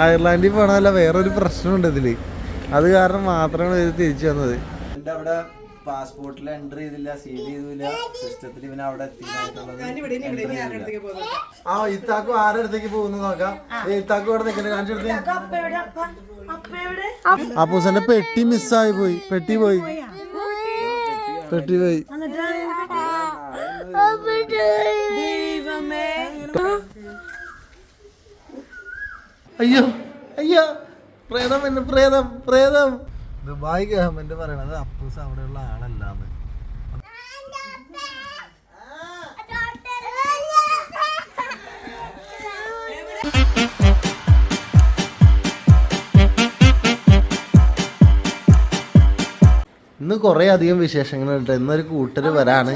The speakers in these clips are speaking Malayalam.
അയർലാൻഡിൽ പോകണമല്ല വേറൊരു പ്രശ്നമുണ്ട് ഇതിൽ അത് കാരണം മാത്രമാണ് ഇത് തിരിച്ചു വന്നത് എന്റെ അവിടെ പാസ്പോർട്ടിൽ എന്റർ ചെയ്തില്ല സീൽ ചെയ്തില്ല സിസ്റ്റത്തിൽ ഇവൻ അവിടെ ആ ഇത്താക്കും ആരുടെ അടുത്തേക്ക് പോകുന്നു നോക്കാം ഇത്താക്കും ഇവിടെ നിൽക്കണേ കാണിച്ചെടുത്തേ അപ്പൂസന്റെ പെട്ടി മിസ്സായി പോയി പെട്ടി പോയി പെട്ടി പോയി അയ്യോ അയ്യോ. പ്രേതം എന്നെ പ്രേതം പ്രേതം. ദുബായ് ഗവൺമെന്റ് പറയണത് അപ്പൂസ് അവിടെയുള്ള ആളല്ലാന്ന്. ഇന്ന് കുറേ അധികം വിശേഷങ്ങളുണ്ട്. ഇന്നൊരു കൂട്ടർ വരാണ്.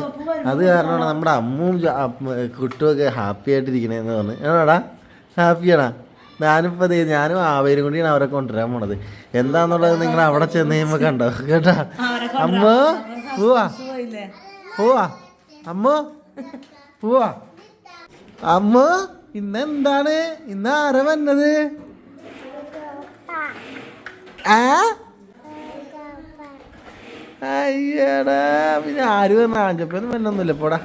അത് കാരണമാണ് നമ്മുടെ അമ്മും കുട്ടുമൊക്കെ ഹാപ്പി ആയിട്ടിരിക്കണേന്ന് പറഞ്ഞു. ഏടാ ഹാപ്പിയാണാ? ഞാനിപ്പോൾ ദേ ഞാനും ആവേരും കൂടിയാണ് അവരെ കൊണ്ടുവരാൻ പോണത്. എന്താന്നുള്ളത് നിങ്ങൾ അവിടെ ചെന്ന് കഴിയുമ്പോൾ കണ്ടോ? കേട്ടോ? അമ്മ പോവാ. പോവാ. അമ്മ പോവാ. അമ്മ ഇന്ന് എന്താണ് ഇന്ന് ആരാ വന്നത്? ആ? അയ്യടാ പിന്നെ ആര് വന്ന ആഞ്ചപ്പൊന്നും വന്നൊന്നുമില്ല പോടാ.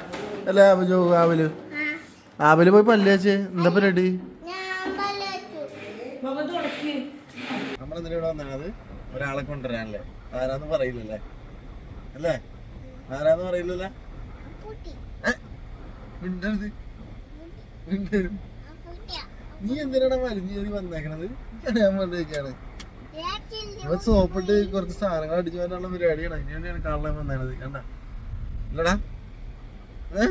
അല്ല ആവലു ആവൽ ആവൽ പോയി പല്ല് വെച്ച് എന്താ പരിപാടി നമ്മളെന്തിനാ ഇവിടെ വന്നത് ഒരാളെ കൊണ്ടുവരാനല്ലേ? ആരാന്ന് പറയില്ലല്ലേ? അല്ലേ? ആരാന്ന് പറയില്ലല്ലേ? ഏ? മിണ്ടരുത്. മിണ്ടരുത്. നീ എന്തിനാണ് വലിഞ്ഞേറി വന്നേക്കണത്? ഞാൻ വന്നേക്കാണ്. സോപ്പിട്ട് കുറച്ച് സാധനങ്ങൾ അടിച്ചു വരാനുള്ള പരിപാടിയാണ്. അതിന് വേണ്ടിയാണ് കാണാൻ വന്നേണത് കണ്ട? ഇല്ലടാ. ഏ?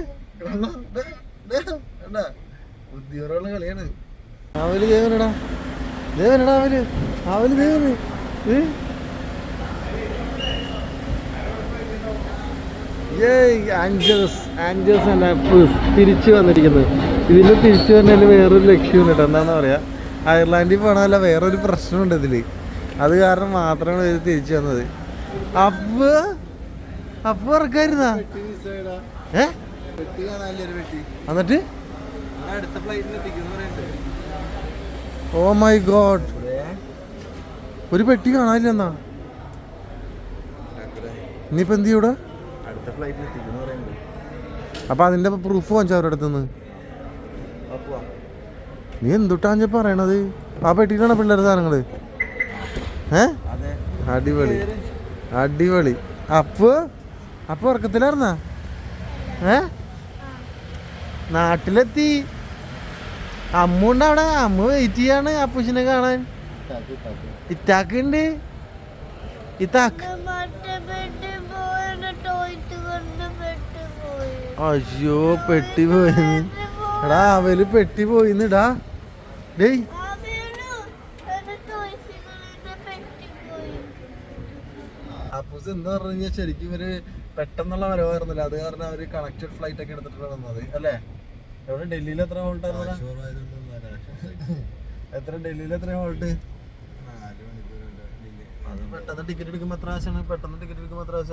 കണ്ട? ബുദ്ധിപരമുള്ള കളിയാണ്. അവൽ ദേവനടാ ദേവനടാ അവൽ. അവൽ ദേവന്. തിരിച്ചു വന്നിരിക്കുന്നത് ഇതിൽ തിരിച്ചു വന്നതിൽ വേറൊരു ലക്ഷ്യം കേട്ടോ എന്താണെന്ന് പറയാ? അയർലാൻഡിൽ പോകണമല്ല വേറൊരു പ്രശ്നമുണ്ട് ഇതിൽ. അത് കാരണം മാത്രമാണ് ഇത് തിരിച്ചു വന്നത്. അപ്പ് അപ്പ് ഇറക്കായിരുന്ന ഏ? എന്നിട്ട്? അടുത്ത എത്തിക്കുന്നു ഓ മൈ ഗോഡ് ഒരു പെട്ടി കാണാനില്ലെന്നാ. ഇനിയിപ്പോ എന്ത് ചെയ്യൂടെ? അപ്പൊ അതിന്റെ പ്രൂഫ് വാങ്ങിച്ച അവരുടെ അടുത്തുനിന്ന്. നീ എന്തുട്ടാഞ്ച പറയണത്? ആ പെട്ടിയിലാണ് പിള്ളേരുടെ സാധനങ്ങൾ? ഏ? അതെ. അടിപൊളി. അടിപൊളി. അപ്പൊ? അപ്പൊ ഉറക്കത്തിലായിരുന്ന? ഏ? നാട്ടിലെത്തി. അമ്മുണ്ട് അവിടെ അമ്മ വെയിറ്റ് ചെയ്യാണ് അപ്പൂസിനെ കാണാൻ. ഇത്താക്ക് ഉണ്ട് ഇത്താക്ക്. അയ്യോ പെട്ടി പോയിന്ന്. എടാ അവൽ പെട്ടി പോയിന്നിടാ ഡേയ്. അപ്പൂസ് എന്താ പറഞ്ഞു കഴിഞ്ഞാൽ ശരിക്കും ഇവർ പെട്ടെന്നുള്ള വരവായിരുന്നില്ല. അത് കാരണം അവർ കണക്റ്റഡ് ഫ്ലൈറ്റ് ഒക്കെ എടുത്തിട്ടാണ് വന്നത് അല്ലേ? എവിടെ? ഡൽഹിയിൽ എത്ര ഹോൾട്ട് എത്ര? ഡൽഹിയിൽ എത്ര ഹോൾട്ട് അത് പെട്ടെന്ന് ടിക്കറ്റ് എടുക്കുമ്പോ എത്ര ആശാണ് പെട്ടെന്ന് ടിക്കറ്റ് എടുക്കുമ്പോ എത്ര ആശ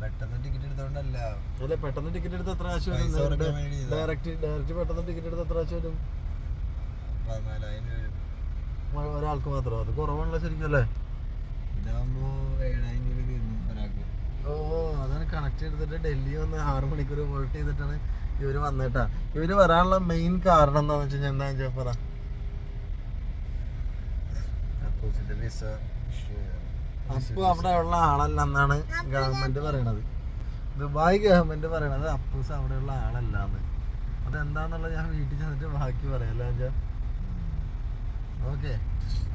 പെട്ടെന്ന് ടിക്കറ്റ് എടുത്തോണ്ടല്ല. അല്ലെ പെട്ടെന്ന് ടിക്കറ്റ് എടുത്ത് എത്ര ആശ. ഡയറക്റ്റ് ഡയറക്റ്റ് പെട്ടെന്ന് ടിക്കറ്റ് എടുത്ത് എത്ര ആശ വരും? ഒരാൾക്ക് മാത്രം. അത് കുറവാണല്ലോ ശരിക്കും അല്ലേ? ഇതാകുമ്പോ ഏഴായിരം രൂപ ഒരാൾക്ക്. ഓ അതാണ് കണക്ട് ചെയ്തിട്ട് ഡൽഹി വന്ന് ആറ് മണിക്കൂർ വോൾട്ട് ചെയ്തിട്ടാണ് ഇവർ വന്നിട്ടാ. ഇവർ വരാനുള്ള മെയിൻ കാരണം എന്താന്ന് വെച്ച് കഴിഞ്ഞാൽ എന്താ വെച്ചാൽ അപ്പോസിന്റെ വിസ അപ്പു അവിടെ ഉള്ള ആളല്ല എന്നാണ് ഗവൺമെന്റ് പറയണത്. ദുബായ് ഗവൺമെന്റ് പറയണത് അപ്പൂസ് അവിടെയുള്ള ആളല്ല എന്ന്. അതെന്താന്നുള്ളത് ഞാൻ വീട്ടിൽ ചെന്നിട്ട് ബാക്കി പറയാം അല്ലേ ഓക്കെ.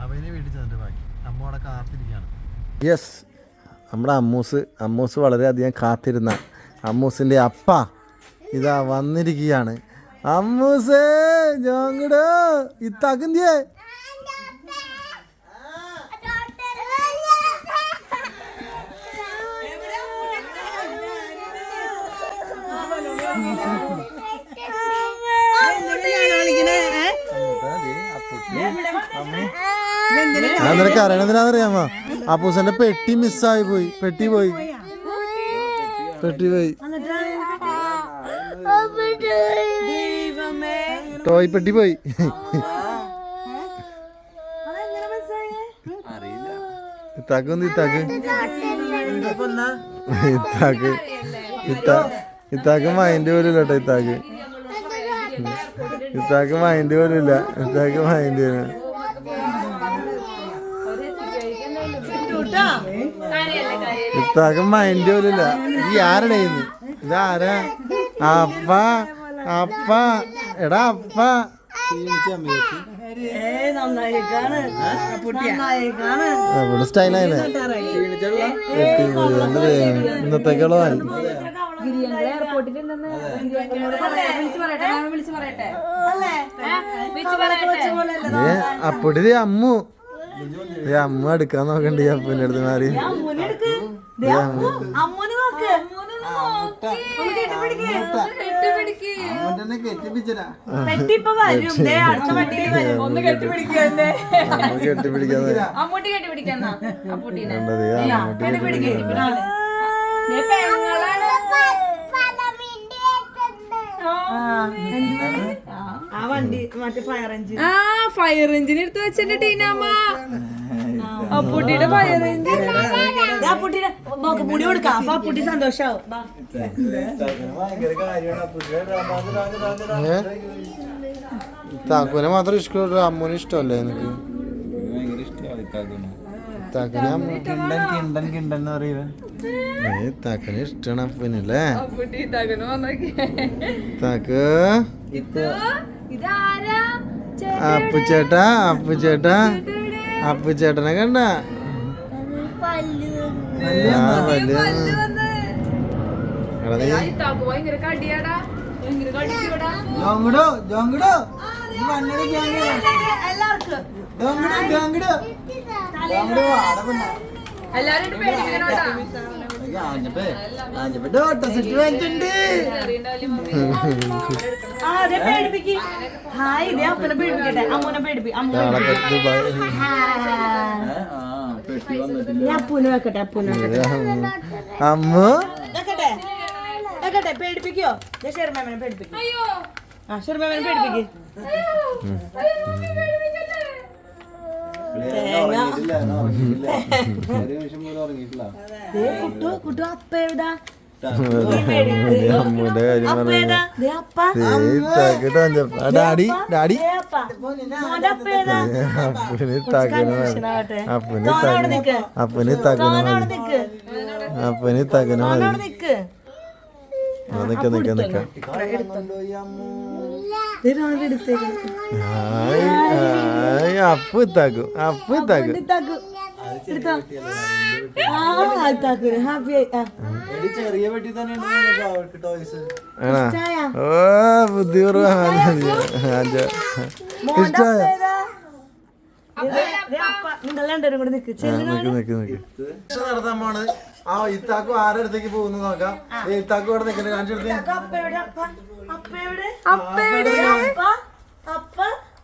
അപ്പൊ ഇനി വീട്ടിൽ ചെന്നിട്ട് ബാക്കി. അമ്മ അവിടെ കാത്തിരിക്കുകയാണ്. യെസ് നമ്മുടെ അമ്മൂസ് അമ്മൂസ് വളരെയധികം കാത്തിരുന്ന. അമ്മൂസിന്റെ അപ്പ ഇതാ വന്നിരിക്കുകയാണ്. അമ്മൂസേ ഞങ്ങടോ ഇത്താക്കിന്തിയേ നിനക്ക് അറിയണതിനാന്നറിയാമോ അപ്പൂസന്റെ പെട്ടി മിസ്സായി പോയി. പെട്ടി പോയി. പെട്ടി പോയി. ടോയ് പെട്ടി പോയി. ഇത്താക്ക് മൈൻഡ് പോലും കേട്ടോ ഇത്താക്ക്. ഇത്താക്ക് മൈൻഡ് പോലും ഇത്താക്ക് മൈൻഡ് ഇത്താക്ക് മൈൻഡ് പോലും ഇല്ല. ഈ ആരുടെ ഇത് ആരാ? അപ്പ. അപ്പ എടാ അപ്പ. ഇവിടെ സ്റ്റൈലായില്ലേ? ഇന്നത്തേക്കുള്ള അപ്പൊടി അമ്മു. അമ്മ എടുക്കാൻ നോക്കണ്ട ഈ അപ്പുവിന്റെ അടുത്ത് മാറി. ഒന്ന് കെട്ടിപ്പിടിക്കല്ലേ അമ്മൂട്ടി കെട്ടിപ്പിടിക്കാന്നാ കെട്ടിപ്പിടിക്കാൻ ആ വണ്ടി മറ്റേ ഫയർ എഞ്ചിൻ ആ ഫയർ എഞ്ചിൻ എടുത്ത് വെച്ചിട്ട് ടീനാമ്മ. അപ്പൂട്ടിയുടെ മുടി കൊടുക്കാം. അപ്പൊ സന്തോഷാവും. താക്കുനെ മാത്രം ഇഷ്ടമുള്ളൂ. അമ്മൂന് ഇഷ്ടമല്ലേ എനിക്ക് അപ്പുചേട്ടാ ഇഷ്ടമാണ് ഇത്താക്കുന്നു താക്കുനെ അമ്മ കിണ്ടൻ കിണ്ടൻ കിണ്ടൻ എന്ന് പറയുന്നത് ഏ താക്കുനെ ഇഷ്ടമാണ് അപ്പനല്ലേ അപ്പൂട്ടി തകന് വന്നോക്കി. താക്ക്. ഇതാരാ അപ്പു ചേട്ടാ അപ്പു ചേട്ടാ അപ്പു ചേട്ടനെ കണ്ട എല്ലാരും അമ്മു. പേടിപ്പിക്കോ? ഞാൻ ഷെർമാമനെ പേടിപ്പിക്കും. അയ്യോ ആ ഷെർമാമനെ പേടിപ്പിക്ക്. കുട്ടു അപ്പ എവിടാ? അമ്മുന്റെ കാര്യം ഡാഡി ഡാഡി. അപ്പന് കൺഫ്യൂഷനാവട്ടെ. അപ്പന് നിക്ക്. അപ്പന് നിക്ക്. അപ്പന് താക്കിന് തോന മതി. നിക്ക്. നിക്ക നിക്ക എടുത്തേക്ക്. ഹായ് ഹായ് അപ്പു താക്കും അപ്പു താക്കും എടുത്താക്കു എടുത്തോ ആ എടുത്താക്കു ഹാപ്പി ആയി ആ എടി ചെറിയ പെട്ടി തന്നെയാണ് അവർക്ക് ടോയ്സ് ആണാ? ചായ ഓ ബുദ്ധിപൂർവം അപ്പ ഇഷ്ടായ? അപ്പ അപ്പ പോണ് ആ ഇത്താക്കും ആരുടെ അടുത്തേക്ക് പോകുന്നു നോക്കാം. ദേ ഇത്താക്കും ഇവിടെ അപ്പ കാണിച്ചു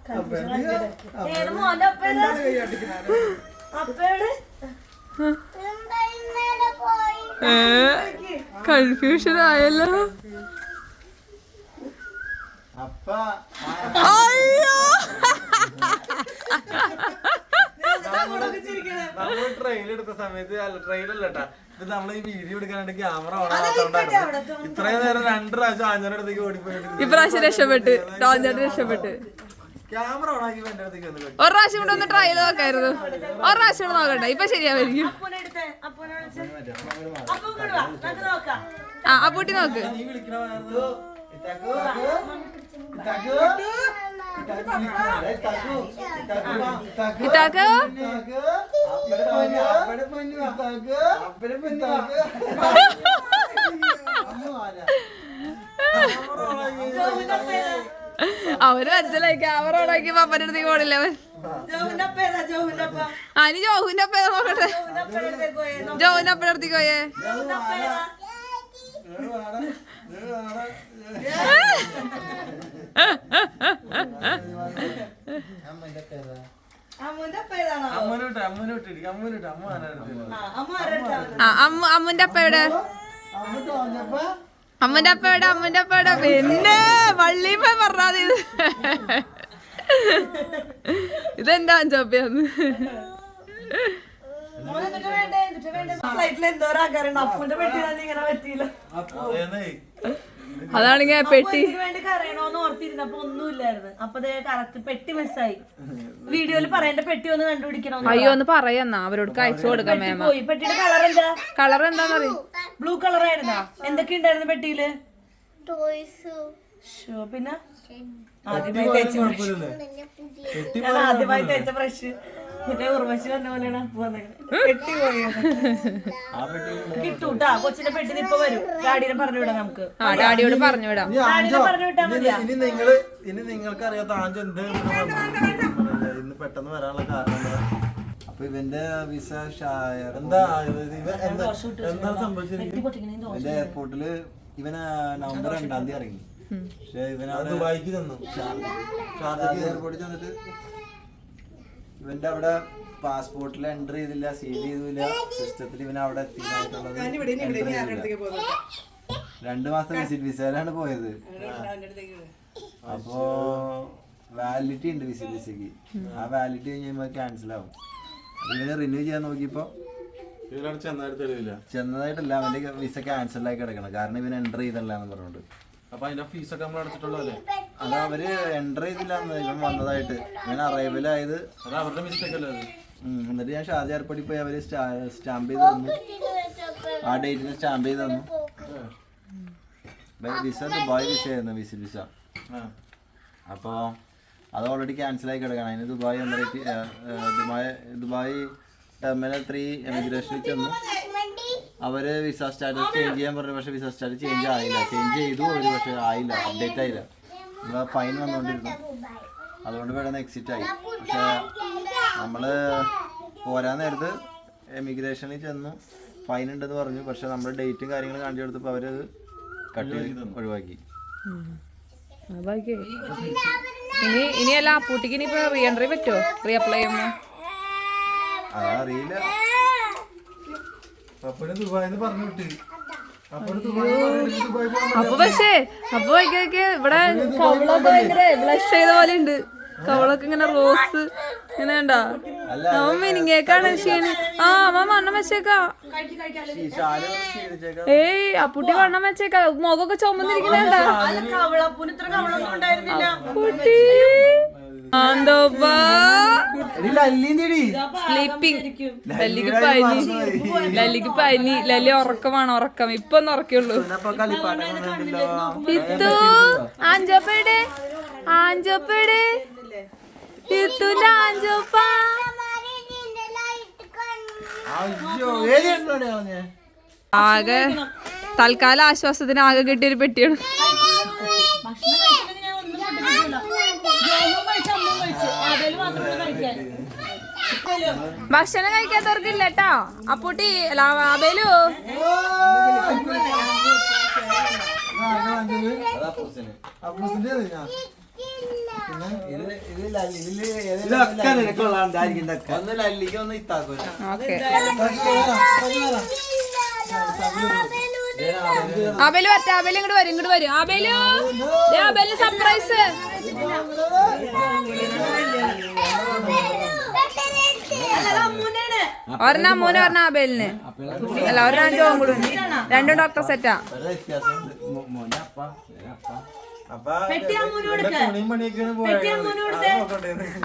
കൺഫ്യൂഷൻ ആയല്ലോ. അയ്യോ. നമ്മൾ ട്രെയിൻ എടുത്ത സമയത്ത് അല്ല ട്രെയിൻ അല്ല ഇത് നമ്മൾ ഈ വീഡിയോ എടുക്കാനായിട്ട് ക്യാമറ ഓൺ ആവാത്തോണ്ടായിരുന്നു ഇത്രയും നേരം രണ്ട് പ്രാവശ്യം ആഞ്ഞാരുടെ അടുത്തേക്ക് ഓടിപ്പോയിട്ട് ഇപ്രാവശ്യം രക്ഷപ്പെട്ട്. രക്ഷപ്പെട്ട്. ഒരു പ്രാവശ്യം കൂടെ ഒന്ന് ട്രൈ ചെയ്ത് നോക്കായിരുന്നു. ഒരു പ്രാവശ്യം കൂടെ നോക്കണ്ട. ഇപ്പൊ ശരിയാവായിരിക്കും അപ്പനെ എടുത്തേ. അപ്പനെ വിളിച്ച്. അപ്പ ഇങ്ങോട്ട് വാ. നമുക്ക് നോക്കാം. ആ അപ്പൂട്ടി നോക്ക്. നീ വിളിക്കണമായിരുന്നു. ഇത്താക്കു, മനസ്സിലായി. ക്യാമറ ഓൺ ആക്കി. പോണില്ല പപ്പന്റെ അടുത്തേക്ക് ഓടില്ല അവൻ. ജോഹുന്റെ അപ്പ ഏതാ? ജോഹുന്റെ അപ്പ ആ ഇനി ജോഹുവിന്റെ അപ്പ നോക്കട്ടെ. ജോഹുവിന്റെ അപ്പന്റെ അടുത്തേക്ക് പോയേ. അമ്മേന്റെ അപ്പ എവിടെ? അമ്മന്റെ അപ്പ എവിടെ അമ്മന്റെ അപ്പ എവിടെ പിന്നെ വള്ളി പോയി പറഞ്ഞാൽ ഇത് ഇതെന്താ ചോപ്പിയെന്ന് ഫ്ലൈറ്റിൽ എന്തോ ആക്കാറുണ്ട് അപ്പൂന്റെ ഇങ്ങനെ പറ്റിയില്ല. അതാണെങ്കിൽ പെട്ടി. ഓർത്തിരുന്നപ്പോ ഒന്നുമില്ലായിരുന്നു. അപ്പൊ ദേ കറക്റ്റ് പെട്ടി മിസ്സായി. വീഡിയോയിൽ പറയേണ്ട പെട്ടി ഒന്ന് കണ്ടുപിടിക്കണം അയ്യോ ഒന്ന് പറയാന്നാ അവരോട് അയച്ചു കൊടുക്കാം മേമ. പോയി. പെട്ടിയുടെ കളർ എന്താ? കളർ ബ്ലൂ കളർ ആയിരുന്നാ? എന്തൊക്കെ ഉണ്ടായിരുന്നു പെട്ടിയിൽ പിന്നെ? ആദ്യമായി തേച്ച ബ്രഷ്. ഞാൻ ആദ്യമായി തേച്ച ബ്രഷ്. പിന്നെ ഉർവശി പറഞ്ഞ പോലെയാണ്. പെട്ടി പോയി കിട്ടൂട്ടാ കൊച്ചിന്റെ പെട്ടി ഇപ്പൊ വരും. ഡാഡിനെ പറഞ്ഞു വിടാം നമുക്ക്. ആ ഡാഡിയോട് പറഞ്ഞു വിടാം പറഞ്ഞു വിട്ടാ ഇനി- മതിയാ. ഇനി നിങ്ങൾ ഇനി നിങ്ങൾക്ക് അറിയാത്ത ആഞ്ചോ എന്ത് ഇന്ന് പെട്ടെന്ന് വരാനുള്ള കാരണം? അപ്പൊ ഇവന്റെ വിസ എന്താ എന്താ സംഭവിച്ചത് എയർപോർട്ടിൽ ഇവന് നവംബർ രണ്ടാം തീയതി ഇറങ്ങി. പക്ഷെ ഇവനവിടെ ദുബായിക്ക് തന്നു. ഷാർജക്ക് എയർപോർട്ടിൽ ചെന്നിട്ട് ഇവന്റെ അവിടെ പാസ്പോർട്ടിൽ എൻട്രി ചെയ്തില്ല സീൽ ചെയ്തില്ല. സിസ്റ്റത്തിൽ ഇവൻ അവിടെ എത്തിയിട്ടുള്ളത് രണ്ടു മാസം വിസിറ്റ് വിസയിലാണ് പോയത്. അപ്പോ വാലിഡിറ്റി ഉണ്ട് വിസിറ്റ് വിസയ്ക്ക് ആ വാലിഡിറ്റി കഴിഞ്ഞ് കഴിയുമ്പോൾ ക്യാൻസൽ ആവും. അപ്പൊ റിന്യൂ ചെയ്യാൻ നോക്കിയപ്പോ ചെന്നതായിട്ടല്ല അവന്റെ വിസ ക്യാൻസൽ ആയി കിടക്കണം കാരണം ഇവൻ എൻട്രി ചെയ്തല്ലാന്ന് പറഞ്ഞോണ്ട്. അപ്പൊ അതിന്റെ ഫീസൊക്കെ നമ്മൾ അടച്ചിട്ടുള്ളതല്ലേ? അത് അവർ എന്റർ ചെയ്തില്ല ഇവൻ വന്നതായിട്ട്. ഞാൻ അറൈവൽ ആയത് അത് അവരുടെ മിസ്റ്റേക്ക് അല്ലേ അത്? ഉം, എന്നിട്ട് ഞാൻ ഷാർജ ഏർപ്പെടി പോയി അവർ സ്റ്റാമ്പ് ചെയ്ത് തന്നു. ആ ഡേറ്റിന് സ്റ്റാമ്പ് ചെയ്ത് തന്നു. വിസ ദുബായ് വിസ ആയിരുന്നു വിസ വിസ ആ. അപ്പോൾ അത് ഓൾറെഡി ക്യാൻസൽ ആയി കിടക്കണം. അതിന് Dubai Emirate Dubai Dubai terminal three എമിഗ്രേഷനിൽ ചെന്നു. അവർ വിസ സ്റ്റാറ്റസ് ചേഞ്ച് ചെയ്യാൻ പറഞ്ഞു പക്ഷെ വിസ സ്റ്റാറ്റസ് ചേഞ്ച് ആയില്ല. ചേഞ്ച് ചെയ്തു ഒരു പക്ഷെ ആയില്ല അപ്ഡേറ്റ് ആയില്ല. ഫൈൻ വന്നുകൊണ്ടിരുന്നു അതുകൊണ്ട് പെട്ടെന്ന് എക്സിറ്റ് ആയി. പക്ഷെ നമ്മൾ പോരാൻ നേരത്ത് എമിഗ്രേഷനിൽ ചെന്നു. ഫൈൻ ഉണ്ടെന്ന് പറഞ്ഞു. പക്ഷെ നമ്മുടെ ഡേറ്റും കാര്യങ്ങളും കാണിച്ചു കൊടുത്തപ്പോൾ അവരത് കട്ട് ചെയ്ത് ഒഴിവാക്കി ഇനി ഇനിയല്ല അപ്പൂട്ടിക്ക് ഇനി റീഎൻട്രി റീ എൻട്രി പറ്റുമോ റീ അപ്ലൈ ചെയ്യുമ്പോ? അതറിയില്ല അപ്പോഴും ദുബായിന്ന് പറഞ്ഞു വിട്ട്. അപ്പൊ പക്ഷേ അപ്പൊ വൈകൊക്കെ ഇവിടെ കവളൊക്കെ ഭയങ്കര ബ്ലഷ് ചെയ്ത പോലെ ഉണ്ട് കവളൊക്കെ ഇങ്ങനെ റോസ് ഇങ്ങനെ ഉണ്ടാ അവൻ മിനിങ്ങേക്കാണ് ക്ഷീണി. ആ അവൻ വണ്ണം വെച്ചേക്കാ. ഏയ് അപ്പുട്ടി വണ്ണം വെച്ചേക്കാ. മുഖമൊക്കെ ചുമന്നിരിക്കുന്നേണ്ടാ? കുട്ടി സ്ലീപ്പിംഗ് ലല്ലിക്ക് പനി. ലല്ലിക്ക് പനി. ലല്ലി ഉറക്കമാണ്? ഉറക്കം. ഇപ്പൊ ഒന്ന് ഉറക്കുള്ളൂ ഇത്തു? ആഞ്ചോപ്പയുടെ ആഞ്ചോപ്പയുടെ ഇത്തുന്റെ ആഞ്ചോപ്പ. ആകെ തൽക്കാല ആശ്വാസത്തിന് ആകെ കിട്ടിയൊരു പെട്ടിയാണ്. ഭക്ഷണം ഭക്ഷണം കഴിക്കാത്തവർക്കില്ല കേട്ടോ. അപ്പൂട്ടി അബേലു. ഒന്ന് ലല്ലിക്ക് ഒന്ന് ഇത്താക്കോ ഓക്കെ. അബേലു പറ്റ അബേലു ഇങ്ങോട്ട് വരും ഇങ്ങോട്ട് വരും. അബേലു ദേ അബേലിന് സർപ്രൈസ് ഒരെണ്ണ അമ്മൂന് പറഞ്ഞ അബേലിന്. അല്ല ഒരെണ്ണം ജോവും കൂടെ. രണ്ടും ഡോക്ടർ സെറ്റാ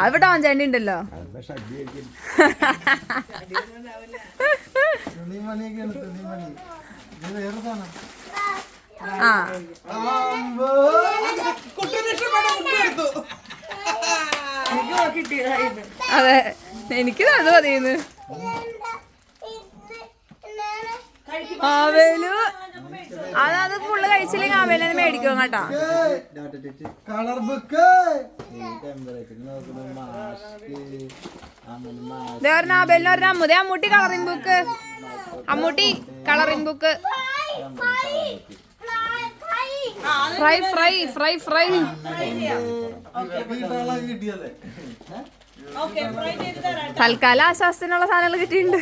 അവിടെ ഇവിടെ ഉണ്ടല്ലോ. ആ. അതെ. എനിക്ക് അത് മതിയെന്ന്. ആവേലു. അതത് അത് ഫുള്ള് കഴിച്ചില്ലെങ്കിൽ ആവേലിനെ മേടിക്കും കേട്ടാ. കളർ ബുക്ക് ആബേലിന് ആവേലിന് ഒരെണ്ണം അമ്മൂട്ടി colouring book Ammutty colouring book fry fry fry fry തൽക്കാലം ആശ്വാസത്തിനുള്ള സാധനങ്ങൾ കിട്ടിയിട്ടുണ്ട്.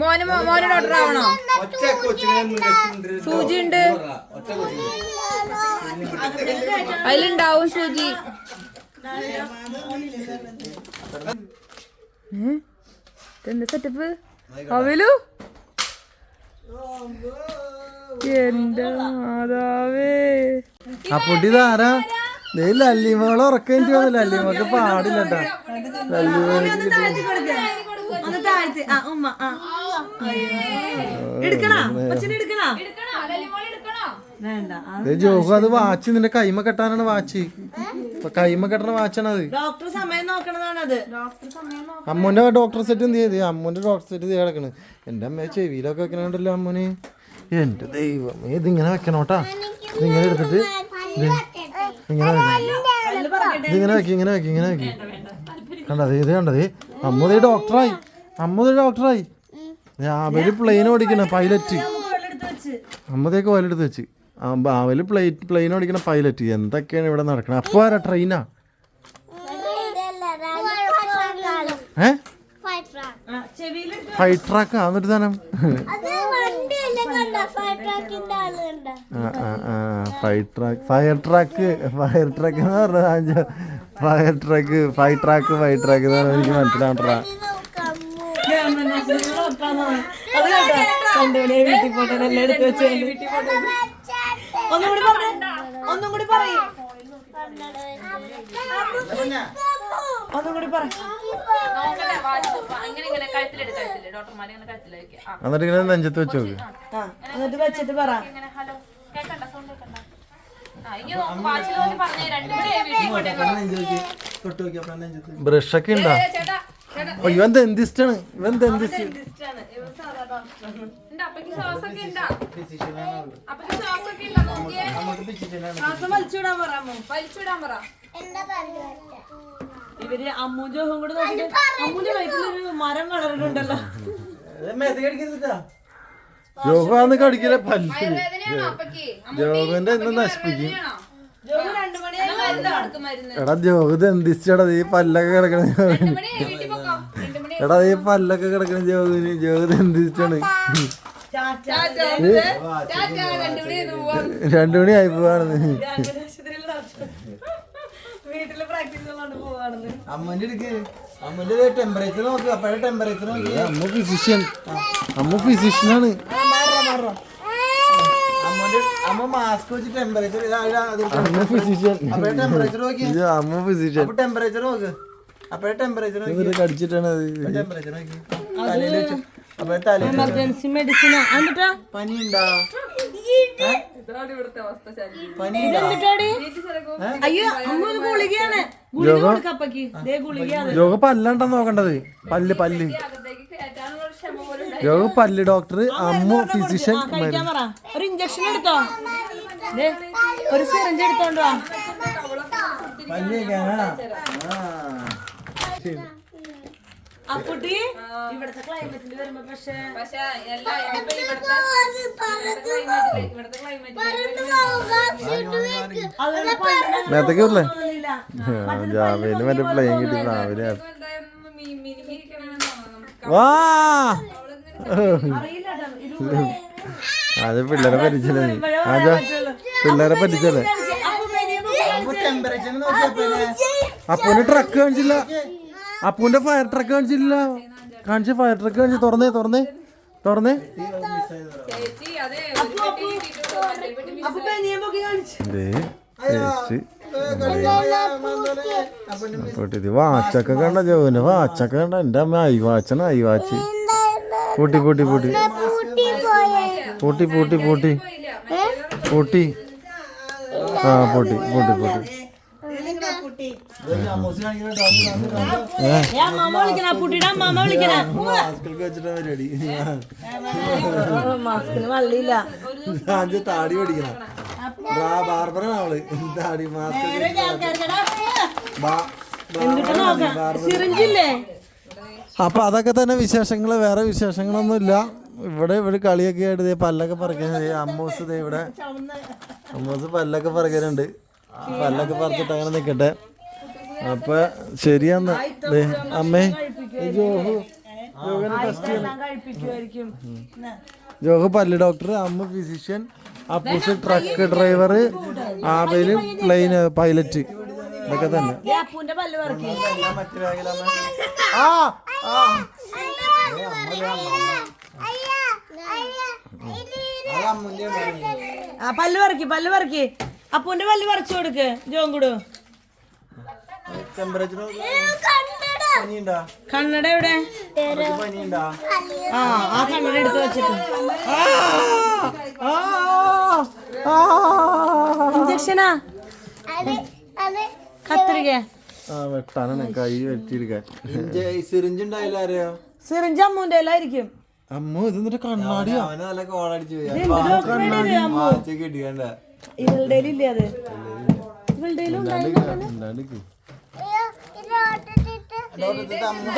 മോന് മോന് ഡോക്ടർ ആവണോ? സൂചി ഉണ്ട്. അതിലുണ്ടാവും സൂചി. എന്താ സെറ്റപ്പ് അവലു? എന്റെ മാതാവേ. അപ്പൊട്ടി ഇതാരാ ദേ ലല്ലിമോളെ ഉറക്കേണ്ടി വന്നു ലല്ലിമോക്ക് പാടില്ല ലല്ലിമോക്ക് ഒന്ന് താഴ്ത്തി ഒന്ന് താഴ്ത്തി. ആ ഉമ്മ ആ. എടുക്കണോ? എടുക്കണോ? ജോഹു അത് വാച്ച് നിന്റെ കൈമ കെട്ടാനാണ് വാച്ച്. കൈമ കെട്ടണ വാച്ചാണ് അത് ഡോക്ടർ സമയം നോക്കണതാണത് അമ്മൂന്റെ ഡോക്ടർ സെറ്റ് എന്ത് ചെയ്ത്? അമ്മൂന്റെ ഡോക്ടർ സെറ്റ് ചെയ്ത് കിടക്കണ്. എന്റെ അമ്മ ചെവിയിലൊക്കെ വെക്കണുണ്ടല്ലോ അമ്മൂന്. എന്റെ ദൈവം ഇതിങ്ങനെ വെക്കണോട്ടാ ഇതിങ്ങനെ എടുത്തിട്ട് ഇങ്ങനെ ഇതിങ്ങനെ വെക്കി ഇങ്ങനെ വെക്കി ഇങ്ങനെ വെക്കി. കണ്ടത് ഇത് കണ്ടത് അമ്മതേ ഡോക്ടറായി അമ്മതേ ഡോക്ടറായി അവർ പ്ലെയിൻ ഓടിക്കണ പൈലറ്റ് അമ്മതേക്ക് ഓലെടുത്ത് വെച്ച്. അവൽ പ്ലേറ്റ് പ്ലെയിൻ ഓടിക്കണ പൈലറ്റ് എന്തൊക്കെയാണ് ഇവിടെ നടക്കണത് അപ്പൊ ആരാ ട്രെയിനാ ഏ? ഫൈറ്റ് ട്രാക്കാ എന്നിട്ട് സാധനം? Fire track fire track fire track എന്ന് പറഞ്ഞ fire track fire track fire track എന്ന് പറഞ്ഞാൽ എനിക്ക് മനസ്സിലാവണ്ടാ വീട്ടിൽ പോട്ടെ എല്ലാം എടുത്ത് വെച്ച് ഒന്നും കൂടി പറഞ്ഞേ ഒന്നും കൂടി പറയും. ഒന്നും കൂടി പറ എന്നിട്ട് ഇങ്ങനെ നെഞ്ചത്ത് വെച്ച് നോക്ക്. എന്നിട്ട് വെച്ചിട്ട് പറ. ഇങ്ങനെ ഹലോ കേക്കണ്ട സൗണ്ട് കേക്കണ്ട ആ ഇനി വാച്ചിൽ നോക്കി പറഞ്ഞേ രണ്ടുപേരെ വീട്ടിൽ പോട്ടെ ബ്രഷ് ഒക്കെ ഉണ്ടോ ഇവൻ ദന്തിസ്റ്റാണ് ഇവൻ ദന്തിസ്റ്റ് ഇവർ അമ്മൂ ജോഹും കൂടെ നോക്കിട്ട് അമ്മൂന്റെ വയറ്റിലൊരു മരം വളരുന്നുണ്ടല്ലോ ജോഹാന്ന് കടിക്കല പല്ല്. ജോഹന്റെ എന്ന് നശിപ്പിക്കും എടാ ജോഹത് എന്തിച്ചടാ ഈ പല്ലൊക്കെ കിടക്കണ എടാ ഈ പല്ലൊക്കെ കിടക്കണ ജോഹിന് ജോഹത് ടാറ്റ രണ്ടു മണി ആയി പോവാണെന്ന്. അമ്മ ഫിസിഷ്യൻ അമ്മ ഫിസിഷ്യനാണ് അമ്മന്റെ അമ്മ മാസ്ക് വെച്ച് ടെമ്പറേച്ചർ അമ്മ ഫിസിഷ്യൻ അപ്പോഴേ ടെമ്പറേച്ചർ നോക്കി. ഇത് അമ്മ ഫിസിഷ്യൻ അപ്പൊ ടെമ്പറേച്ചർ നോക്ക്. അപ്പോഴേ ടെമ്പറേച്ചർ നോക്കി. എന്നിട്ട് കടിച്ചിട്ടാണ് അത് എമർജൻസി മെഡിസിൻ എന്നിട്ടാ? പനി ഉണ്ടാ അയ്യോ അമ്മ ഒരു ഗുളികയാണ്. ഗുളിക കൊടുക്കപ്പക്ക് ദേ ഗുളികയാണ് യോഗ പല്ലണ്ട നോക്കണ്ടത്? പല്ല് പല്ല്. യോഗ പല്ല് ഡോക്ടർ അമ്മു ഫിസിഷ്യൻ ഒരു ഇഞ്ചക്ഷൻ എടുത്തോ? ഒരു സിറിഞ്ച് എടുത്തോണ്ടോ പല്ല് അപ്പുട്ടി ഇവിടുത്തെ ക്ലൈമറ്റിൽ വരുമ്പോ പക്ഷേ പക്ഷെ എല്ലാ ഇപ്പൊ ഇവിടുത്തെ മറ്റേ പ്ലെയിൻ കിട്ടി വാ! ഇത് അത് പിള്ളേരെ പറ്റിച്ചല്ലേ ആജാ പിള്ളേരെ പറ്റിച്ചല്ലേ അപ്പൊ പെരിയ അപ്പൊ ടെമ്പറേച്ചർ നോക്കി അപ്പോഴേ അപ്പൂന്റെ ട്രക്ക് കാണിച്ചില്ല. അപ്പൂന്റെ ഫയർ ട്രക്ക് കാണിച്ചില്ല കാണിച്ച ഫയർ ട്രക്ക് കാണിച്ചു തുറന്നേ തുറന്നേ തുറന്നേ. ഇത് വാച്ചൊക്കെ കണ്ട ജോവിന് വാച്ചൊക്കെ കണ്ട. എന്റെ അമ്മ ഐ വാച്ചന ഐ വാച്ച്. പൂട്ടി പൂട്ടി പൂട്ടി. പൂട്ടി പൂട്ടി പൂട്ടി. പൂട്ടി. ആ പൂട്ടി പൂട്ടി പൂട്ടി. വിളിക്കണ വിളിക്കണ. മാസ്കിന് വള്ളിയില്ല. അഞ്ച് താടി പഠിക്കണം ബാർബറാണ് അവൾ. താടി മാസ്ക് എന്നിട്ട് നോക്കാം? സിറിഞ്ചില്ലേ? അപ്പൊ അതൊക്കെ തന്നെ വിശേഷങ്ങൾ വേറെ വിശേഷങ്ങളൊന്നുമില്ല. ഇവിടെ ഇവിടെ കളിയൊക്കെ ആയിട്ട് പല്ലൊക്കെ പറിക്കാൻ അമ്മൂസ് ഇവിടെ. അമ്മൂസ് പല്ലൊക്കെ പറിക്കാനുണ്ട് പല്ലൊക്കെ പറിച്ചിട്ട് അങ്ങനെ നിക്കട്ടെ. അപ്പൊ ശരിയാന്ന്. അമ്മേ. ജോഹു. പല്ല് ഡോക്ടർ അമ്മ physician Appus truck driver Abel plane pilot ഇതൊക്കെ തന്നെ. ആ പല്ല് പറക്കി പല്ല് പറക്കി അപ്പൂന്റെ പല്ല് പറിച്ചു കൊടുക്ക് ജോങ്കുടു. ടെമ്പറേച്ചർ പനിയുണ്ടാ? കണ്ണട എവിടെ? പനിയുണ്ടാ? ആ ആ കണ്ണട എടുത്ത് വെച്ചിട്ട്. ഇഞ്ചക്ഷനാ? കത്തിരിക്ക ആ വെട്ടാനാണ് കൈ വെട്ടിയെടുക്കാൻ സിറിഞ്ച് ഉണ്ടായില്ല അറിയോ? സിറിഞ്ച് അമ്മൂന്റെ എല്ലായിരിക്കും അമ്മ ഇത് എന്നിട്ട് കണ്ണാടിയാ ഇവളുടെ ഇല്ല അത്? ഇവളുടെ ഉണ്ടാണ്ടിക്ക്.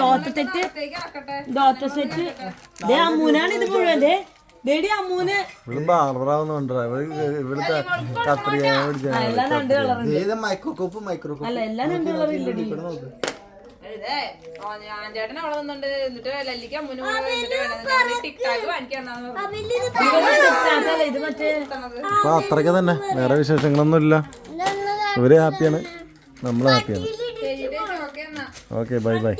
ദോത്ത സെറ്റ് ദോത്ത സെറ്റ് ദേ അമ്മൂനാണ് ഇത് മുഴുവൻ. ദേ ദേടി അമ്മൂന്. മൈക്രോകോപ്പ് മൈക്രോകോപ്പ് അല്ല എല്ലാം രണ്ട് അത്രയ്ക്ക് തന്നെ. വേറെ വിശേഷങ്ങളൊന്നും ഇല്ല ഇവർ ഹാപ്പിയാണ്. നമ്മൾ ഹാപ്പിയാണ്. Okay bye bye.